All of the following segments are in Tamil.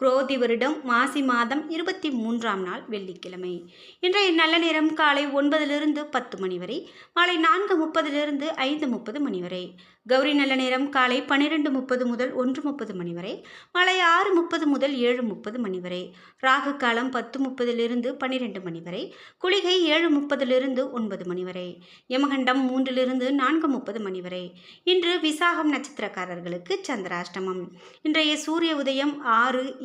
குரோதி வருடம் மாசி மாதம் இருபத்தி மூன்றாம் நாள் வெள்ளிக்கிழமை. இன்றைய நல்ல நேரம் காலை ஒன்பதிலிருந்து பத்து மணி வரை மாலை நான்கு முப்பதிலிருந்து ஐந்து முப்பது மணி வரை. கௌரி நல்ல நேரம் காலை பன்னிரெண்டு முப்பது முதல் ஒன்று முப்பது மணி வரை மாலை ஆறு முப்பது முதல் ஏழு முப்பது மணி வரை. ராகு காலம் பத்து முப்பதிலிருந்து பன்னிரெண்டு மணி வரை குளிகை ஏழு முப்பதிலிருந்து ஒன்பது மணி வரை. யமகண்டம் மூன்றிலிருந்து நான்கு முப்பது மணி வரை. இன்று விசாகம் நட்சத்திரக்காரர்களுக்கு சந்திராஷ்டமம். இன்றைய சூரிய உதயம் ஆறு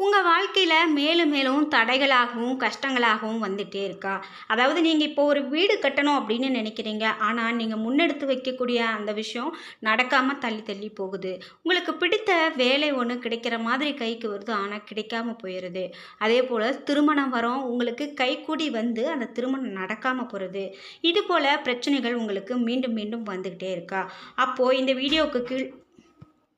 உங்கள் வாழ்க்கையில் மேலும் மேலும் தடைகளாகவும் கஷ்டங்களாகவும் வந்துகிட்டே இருக்கா? அதாவது நீங்கள் இப்போ ஒரு வீடு கட்டணும் அப்படின்னு நினைக்கிறீங்க. ஆனால் நீங்கள் முன்னெடுத்து வைக்கக்கூடிய அந்த விஷயம் நடக்காமல் தள்ளி தள்ளி போகுது. உங்களுக்கு பிடித்த வேலை ஒன்று கிடைக்கிற மாதிரி கைக்கு வருது. ஆனால் கிடைக்காம போயிடுது அதே போல் திருமணம் வரும். உங்களுக்கு கைக்கூடி வந்து அந்த திருமணம் நடக்காமல் போகிறது இது போல் பிரச்சனைகள் உங்களுக்கு மீண்டும் மீண்டும் வந்துக்கிட்டே இருக்கா? அப்போது இந்த வீடியோவுக்கு கீழ்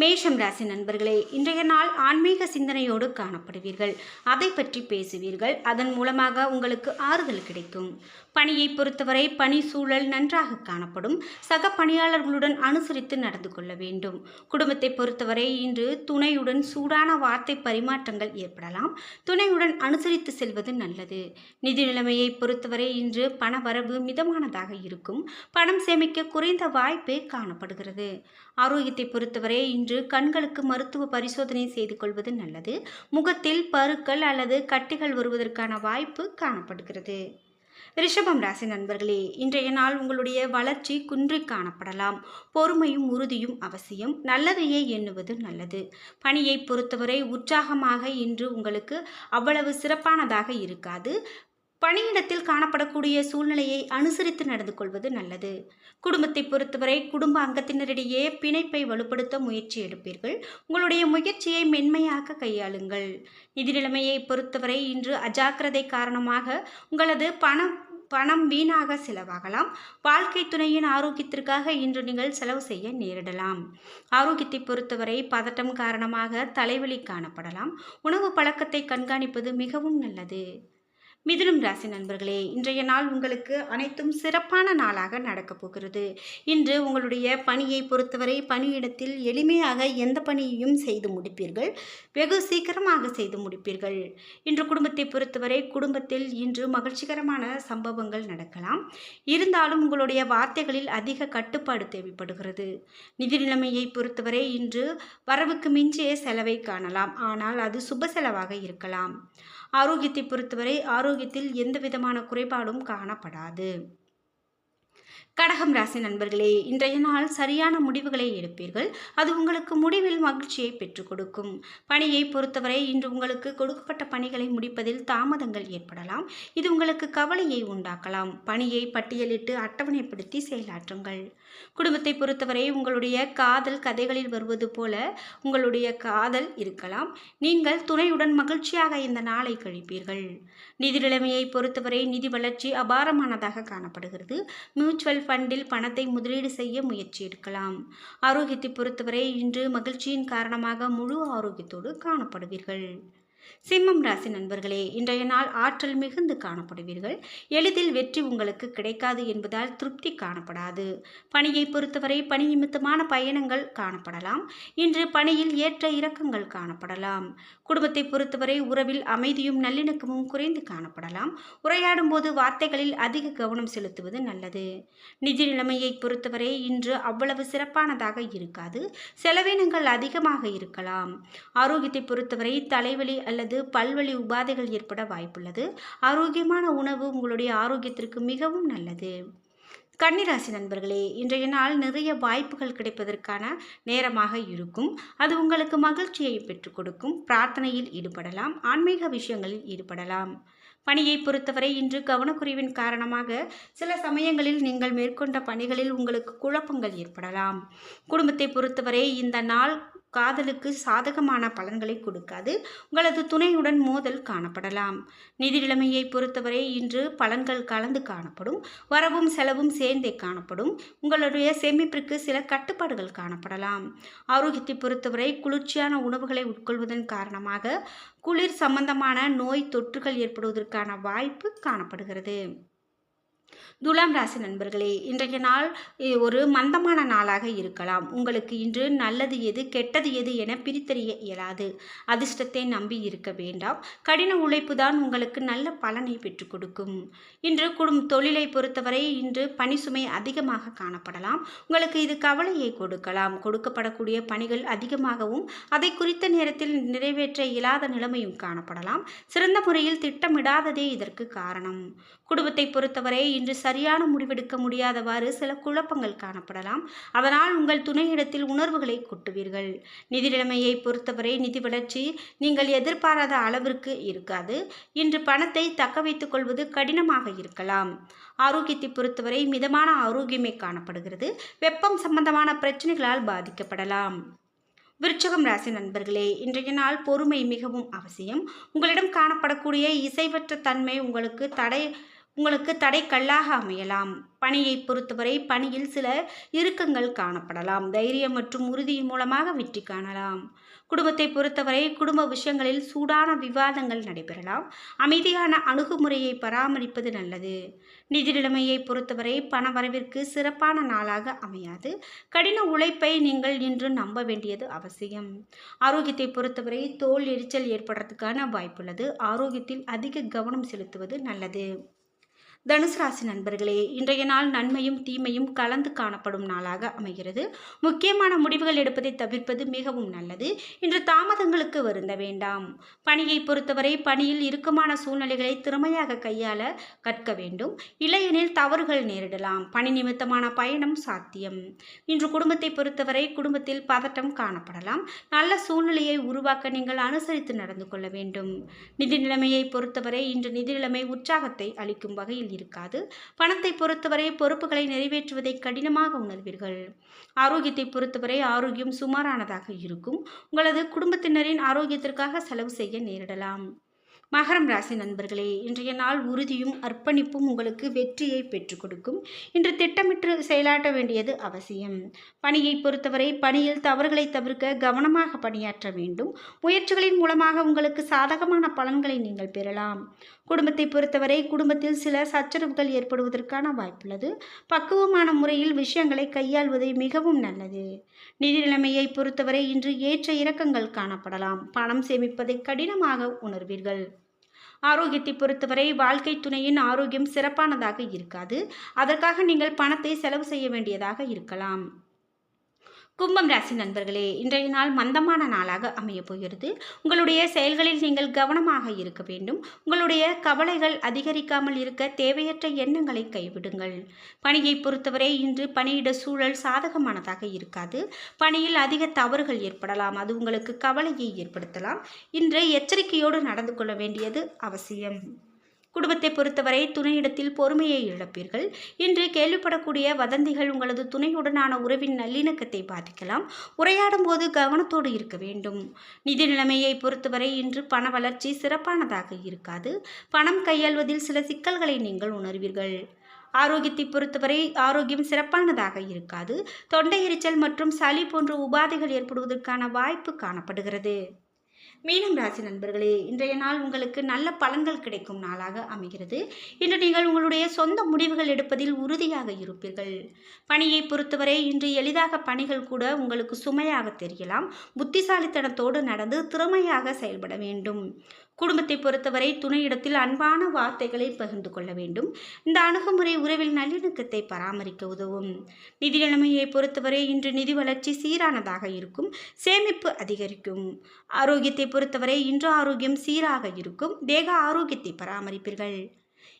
மேஷம் ராசி நண்பர்களே இன்றைய நாள் ஆன்மீக சிந்தனையோடு காணப்படுவீர்கள். அதை பற்றி பேசுவீர்கள். அதன் மூலமாக உங்களுக்கு ஆறுதல் கிடைக்கும். பணியை பொறுத்தவரை பணி சூழல் நன்றாக காணப்படும். சக பணியாளர்களுடன் அனுசரித்து நடந்து கொள்ள வேண்டும். குடும்பத்தை பொறுத்தவரை இன்று துணையுடன் சூடான வார்த்தை பரிமாற்றங்கள் ஏற்படலாம். துணையுடன் அனுசரித்து செல்வது நல்லது. நிதி நிலைமையை பொறுத்தவரை இன்று பண வரவு மிதமானதாக இருக்கும். பணம் சேமிக்க குறைந்த வாய்ப்பே காணப்படுகிறது. ஆரோக்கியத்தை பொறுத்தவரை இன்று கண்களுக்கு மருத்துவ பரிசோதனை செய்து கொள்வது நல்லது. முகத்தில் பருக்கள் அல்லது கட்டிகள் வருவதற்கான வாய்ப்பு காணப்படுகிறது. ரிஷபம் ராசி நண்பர்களே இன்றைய நாள் உங்களுடைய வளர்ச்சி குன்றி காணப்படலாம். பொறுமையும் உறுதியும் அவசியம். நல்லதையே எண்ணுவது நல்லது. பணியை பொறுத்தவரை உற்சாகமாக இன்று உங்களுக்கு அவ்வளவு சிறப்பானதாக இருக்காது. பணியிடத்தில் காணப்படக்கூடிய சூழ்நிலையை அனுசரித்து நடந்து கொள்வது நல்லது. குடும்பத்தை பொறுத்தவரை குடும்ப அங்கத்தினரிடையே பிணைப்பை வலுப்படுத்த முயற்சி எடுப்பீர்கள். உங்களுடைய முயற்சியை மென்மையாக்க கையாளுங்கள். நிதி நிலைமையை பொறுத்தவரை இன்று அஜாக்கிரதை காரணமாக உங்களது பணம் பணம் வீணாக செலவாகலாம். வாழ்க்கை துணையின் ஆரோக்கியத்திற்காக இன்று நீங்கள் செலவு செய்ய நேரிடலாம். ஆரோக்கியத்தை பொறுத்தவரை பதட்டம் காரணமாக தலைவலி காணப்படலாம். உணவு பழக்கத்தை கண்காணிப்பது மிகவும் நல்லது. மிதுனம் ராசி நண்பர்களே இன்றைய நாள் உங்களுக்கு அனைத்தும் சிறப்பான நாளாக நடக்கப் போகிறது. இன்று உங்களுடைய பணியை பொறுத்தவரை பணியிடத்தில் எளிமையாக எந்த பணியையும் செய்து முடிப்பீர்கள். வெகு சீக்கிரமாக செய்து முடிப்பீர்கள். இன்று குடும்பத்தை பொறுத்தவரை குடும்பத்தில் இன்று மகிழ்ச்சிகரமான சம்பவங்கள் நடக்கலாம். இருந்தாலும் உங்களுடைய வார்த்தைகளில் அதிக கட்டுப்பாடு தேவைப்படுகிறது. நிதி நிலைமையை பொறுத்தவரை இன்று வரவுக்கு மிஞ்சிய செலவை காணலாம். ஆனால் அது சுப செலவாக இருக்கலாம். ஆரோக்கியத்தை பொறுத்தவரை ஆரோக்கியத்தில் எந்த விதமான குறைபாடும் காணப்படாது. கடகம் ராசி நண்பர்களே இன்றைய நாள் சரியான முடிவுகளை எடுப்பீர்கள். அது உங்களுக்கு முடிவில் மகிழ்ச்சியை பெற்றுக் கொடுக்கும். பணியை பொறுத்தவரை இன்று உங்களுக்கு கொடுக்கப்பட்ட பணிகளை முடிப்பதில் தாமதங்கள் ஏற்படலாம். இது உங்களுக்கு கவலையை உண்டாக்கலாம். பணியை பட்டியலிட்டு அட்டவணைப்படுத்தி செயலாற்றுங்கள். குடும்பத்தை பொறுத்தவரை உங்களுடைய காதல் கதைகளில் வருவது போல உங்களுடைய காதல் இருக்கலாம். நீங்கள் துணையுடன் மகிழ்ச்சியாக இந்த நாளை கழிப்பீர்கள். நிதி நிலைமையை பொறுத்தவரை நிதி வளர்ச்சி அபாரமானதாக காணப்படுகிறது. மியூச்சுவல் ஃபண்டில் பணத்தை முதலீடு செய்ய முயற்சி எடுக்கலாம் ஆரோக்கியத்தை பொறுத்தவரை இன்று மகிழ்ச்சியின் காரணமாக முழு ஆரோக்கியத்தோடு காணப்படுவீர்கள். சிம்மம் ராசி நண்பர்களே இன்றைய நாள் ஆற்றல் மிகுந்து காணப்படுவீர்கள். எளிதில் வெற்றி உங்களுக்கு கிடைக்காது என்பதால் திருப்தி காணப்படாது. பணியை பொறுத்தவரை பணி நிமித்தமான பயணங்கள் காணப்படலாம். இன்று பணியில் ஏற்ற இறக்கங்கள் காணப்படலாம். குடும்பத்தை பொறுத்தவரை உறவில் அமைதியும் நல்லிணக்கமும் குறைந்து காணப்படலாம். உரையாடும் போது வார்த்தைகளில் அதிக கவனம் செலுத்துவது நல்லது. நிதி நிலைமையை பொறுத்தவரை இன்று அவ்வளவு சிறப்பானதாக இருக்காது. செலவினங்கள் அதிகமாக இருக்கலாம். ஆரோக்கியத்தை பொறுத்தவரை தலைவலி அல்லது அல்லது பல்வழி உபாதைகள் ஏற்பட வாய்ப்புள்ளது. ஆரோக்கியமான உணவு உங்களுடைய ஆரோக்கியத்திற்கு மிகவும் நல்லது. கன்னிராசி நண்பர்களே இன்றைய நாள் நிறைய வாய்ப்புகள் கிடைப்பதற்கான நேரமாக இருக்கும். அது உங்களுக்கு மகிழ்ச்சியை பெற்றுக் கொடுக்கும். பிரார்த்தனையில் ஈடுபடலாம். ஆன்மீக விஷயங்களில் ஈடுபடலாம். பணியை பொறுத்தவரை இன்று கவனக்குறைவின் காரணமாக சில சமயங்களில் நீங்கள் மேற்கொண்ட பணிகளில் உங்களுக்கு குழப்பங்கள் ஏற்படலாம். குடும்பத்தை பொறுத்தவரை இந்த நாள் காதலுக்கு சாதகமான பலன்களை கொடுக்காது. உங்களது துணையுடன் மோதல் காணப்படலாம். நிதி நிலைமையை பொறுத்தவரை இன்று பலன்கள் கலந்து காணப்படும். வரவும் செலவும் சேர்ந்தே காணப்படும். உங்களுடைய சேமிப்பிற்கு சில கட்டுப்பாடுகள் காணப்படலாம். ஆரோக்கியத்தை பொறுத்தவரை குளிர்ச்சியான உணவுகளை உட்கொள்வதன் காரணமாக குளிர் சம்பந்தமான நோய் தொற்றுகள் ஏற்படுவதற்கான வாய்ப்பு காணப்படுகிறது. துலாம் ராசி நண்பர்களே இன்றைய நாள் ஒரு மந்தமான நாளாக இருக்கலாம். உங்களுக்கு இன்று நல்லது எது கெட்டது எது என பிரித்தறிய இயலாது. அதிர்ஷ்டத்தை நம்பி இருக்க வேண்டாம். கடின உழைப்பு தான் உங்களுக்கு நல்ல பலனை பெற்றுக் கொடுக்கும். இன்று குடும் தொழிலை பொறுத்தவரை இன்று பணி சுமை அதிகமாக காணப்படலாம். உங்களுக்கு இது கவலையை கொடுக்கலாம். கொடுக்கப்படக்கூடிய பணிகள் அதிகமாகவும் அதை குறித்த நேரத்தில் நிறைவேற்ற இயலாத நிலைமையும் காணப்படலாம். சிறந்த முறையில் திட்டமிடாததே இதற்கு காரணம். குடும்பத்தை பொறுத்தவரை இன்று சரியான முடிவெடுக்க முடியாதவாறு சில குழப்பங்கள் காணப்படலாம். அதனால் உங்கள் துணையிடத்தில் உணர்வுகளை கொட்டுவீர்கள். நிதி நிலைமையை பொறுத்தவரை நிதி வளர்ச்சி நீங்கள் எதிர்பாராத அளவிற்கு இருக்காது. இன்று பணத்தை தக்க வைத்துக் கொள்வது கடினமாக இருக்கலாம். ஆரோக்கியத்தை பொறுத்தவரை மிதமான ஆரோக்கியமே காணப்படுகிறது. வெப்பம் சம்பந்தமான பிரச்சனைகளால் பாதிக்கப்படலாம். விருச்சகம் ராசி நண்பர்களே இன்றைய நாள் பொறுமை மிகவும் அவசியம். உங்களிடம் காணப்படக்கூடிய இசைவற்ற தன்மை உங்களுக்கு தடை உங்களுக்கு தடைக்கல்லாக அமையலாம். பணியை பொறுத்தவரை பணியில் சில இறுக்கங்கள் காணப்படலாம். தைரியம் மற்றும் உறுதியின் மூலமாக வெற்றி காணலாம். குடும்பத்தை பொறுத்தவரை குடும்ப விஷயங்களில் சூடான விவாதங்கள் நடைபெறலாம். அமைதியான அணுகுமுறையை பராமரிப்பது நல்லது. நிதி நிலைமையை பொறுத்தவரை பண வரவிற்கு சிறப்பான நாளாக அமையாது. கடின உழைப்பை நீங்கள் இன்று நம்ப வேண்டியது அவசியம். ஆரோக்கியத்தை பொறுத்தவரை தோல் எரிச்சல் ஏற்படுறதுக்கான வாய்ப்புள்ளது. ஆரோக்கியத்தில் அதிக கவனம் செலுத்துவது நல்லது. தனுசு ராசி நண்பர்களே இன்றைய நாள் நன்மையும் தீமையும் கலந்து காணப்படும் நாளாக அமைகிறது. முக்கியமான முடிவுகள் எடுப்பதை தவிர்ப்பது மிகவும் நல்லது. இன்று தாமதங்களுக்கு வருந்த வேண்டாம். பணியை பொறுத்தவரை பணியில் இறுக்கமான சூழ்நிலைகளை திறமையாக கையாள கற்க வேண்டும். இல்லையெனில் தவறுகள் நேரிடலாம். பணி நிமித்தமான பயணம் சாத்தியம். இன்று குடும்பத்தை பொறுத்தவரை குடும்பத்தில் பதட்டம் காணப்படலாம். நல்ல சூழ்நிலையை உருவாக்க நீங்கள் அனுசரித்து நடந்து கொள்ள வேண்டும். நிதி நிலைமையை பொறுத்தவரை இன்று நிதி நிலைமை உற்சாகத்தை அளிக்கும் வகையில் இருக்காது. பணத்தை பொறுத்தவரை பொறுப்புகளை நிறைவேற்றுவதை கடினமாக உணர்வீர்கள். ஆரோக்கியத்தை பொறுத்தவரை ஆரோக்கியம் சுமாரானதாக இருக்கும். உங்களது குடும்பத்தினரின் ஆரோக்கியத்திற்காக செலவு செய்ய நேரிடலாம். மகரம் ராசி நண்பர்களே இன்றைய நாள் உறுதியும் அர்ப்பணிப்பும் உங்களுக்கு வெற்றியை பெற்றுக் கொடுக்கும். இன்று திட்டமிட்டு செயலாற்ற வேண்டியது அவசியம். பணியை பொறுத்தவரை பணியில் தவறுகளை தவிர்க்க கவனமாக பணியாற்ற வேண்டும். முயற்சிகளின் மூலமாக உங்களுக்கு சாதகமான பலன்களை நீங்கள் பெறலாம். குடும்பத்தை பொறுத்தவரை குடும்பத்தில் சில சச்சரவுகள் ஏற்படுவதற்கான வாய்ப்புள்ளது. பக்குவமான முறையில் விஷயங்களை கையாள்வது மிகவும் நல்லது. நிதி நிலைமையை பொறுத்தவரை இன்று ஏற்ற இறக்கங்கள் காணப்படலாம். பணம் சேமிப்பதை கடினமாக உணர்வீர்கள். ஆரோக்கியத்தை பொறுத்தவரை வாழ்க்கை துணையின் ஆரோக்கியம் சிறப்பானதாக இருக்காது. அதற்காக நீங்கள் பணத்தை செலவு செய்ய வேண்டியதாக இருக்கலாம். கும்பம் ராசி நண்பர்களே இன்றைய நாள் மந்தமான நாளாக அமையப் போகிறது. உங்களுடைய செயல்களில் நீங்கள் கவனமாக இருக்க வேண்டும். உங்களுடைய கவலைகள் அதிகரிக்காமல் இருக்க தேவையற்ற எண்ணங்களை கைவிடுங்கள். பணியை பொறுத்தவரை இன்று பணியிட சூழல் சாதகமானதாக இருக்காது. பணியில் அதிக தவறுகள் ஏற்படலாம். அது உங்களுக்கு கவலையை ஏற்படுத்தலாம். இன்று எச்சரிக்கையோடு நடந்து கொள்ள வேண்டியது அவசியம். குடும்பத்தை பொறுத்தவரை துணையிடத்தில் பொறுமையை இழப்பீர்கள். இன்று கேள்விப்படக்கூடிய வதந்திகள் உங்களது துணையுடனான உறவின் நல்லிணக்கத்தை பாதிக்கலாம். உரையாடும் போது கவனத்தோடு இருக்க வேண்டும். நிதி நிலைமையை பொறுத்தவரை இன்று பண வளர்ச்சி சிறப்பானதாக இருக்காது. பணம் கையாள்வதில் சில சிக்கல்களை நீங்கள் உணர்வீர்கள். ஆரோக்கியத்தை பொறுத்தவரை ஆரோக்கியம் சிறப்பானதாக இருக்காது. தொண்டை எரிச்சல் மற்றும் சளி போன்ற உபாதைகள் ஏற்படுவதற்கான வாய்ப்பு காணப்படுகிறது. மீனம் ராசி நண்பர்களே இன்றைய நாள் உங்களுக்கு நல்ல பலன்கள் கிடைக்கும் நாளாக அமைகிறது. இன்று நீங்கள் உங்களுடைய சொந்த முடிவுகள் எடுப்பதில் உறுதியாக இருப்பீர்கள். பணியை பொறுத்தவரை இன்று எளிதாக பணிகள் கூட உங்களுக்கு சுமையாக தெரியலாம். புத்திசாலித்தனத்தோடு நடந்து திறமையாக செயல்பட வேண்டும். குடும்பத்தை பொறுத்தவரை துணையிடத்தில் அன்பான வார்த்தைகளை பகிர்ந்து கொள்ள வேண்டும். இந்த அணுகுமுறை உறவில் நல்லிணக்கத்தை பராமரிக்க உதவும். நிதி நிலைமையை பொறுத்தவரை இன்று நிதி வளர்ச்சி சீரானதாக இருக்கும் சேமிப்பு அதிகரிக்கும். ஆரோக்கியத்தை பொறுத்தவரை இன்று ஆரோக்கியம் சீராக இருக்கும் தேக ஆரோக்கியத்தை பராமரிப்பீர்கள்.